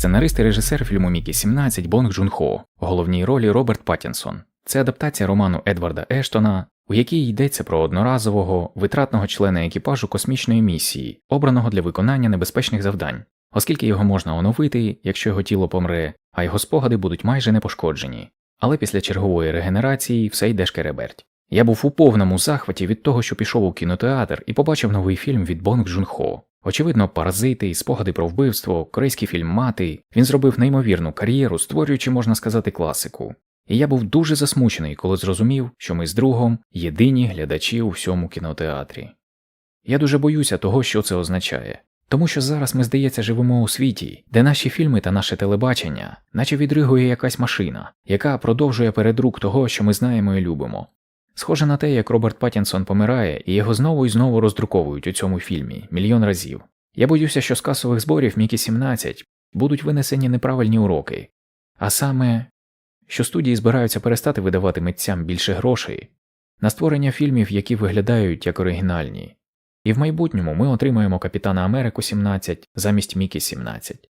Сценарист і режисер фільму Мікі 17 Бонг Джун Хо, головній ролі Роберт Паттінсон. Це адаптація роману Едварда Ештона, у якій йдеться про одноразового витратного члена екіпажу космічної місії, обраного для виконання небезпечних завдань, оскільки його можна оновити, якщо його тіло помре, а його спогади будуть майже непошкоджені. Але після чергової регенерації все йде шкереберть. Я був у повному захваті від того, що пішов у кінотеатр і побачив новий фільм від Бонг Джун Хо. Очевидно, паразити, спогади про вбивство, корейський фільм Мати. Він зробив неймовірну кар'єру, створюючи, можна сказати, класику. І я був дуже засмучений, коли зрозумів, що ми з другом єдині глядачі у всьому кінотеатрі. Я дуже боюся того, що це означає. Тому що зараз ми, здається, живемо у світі, де наші фільми та наше телебачення, наче відригує якась машина, яка продовжує передрук того, що ми знаємо і любимо. Схоже на те, як Роберт Паттінсон помирає, і його знову і знову роздруковують у цьому фільмі мільйон разів. Я боюся, що з касових зборів Мікі 17 будуть винесені неправильні уроки, а саме, що студії збираються перестати видавати митцям більше грошей на створення фільмів, які виглядають як оригінальні. І в майбутньому ми отримаємо Капітана Америку 17 замість Мікі 17.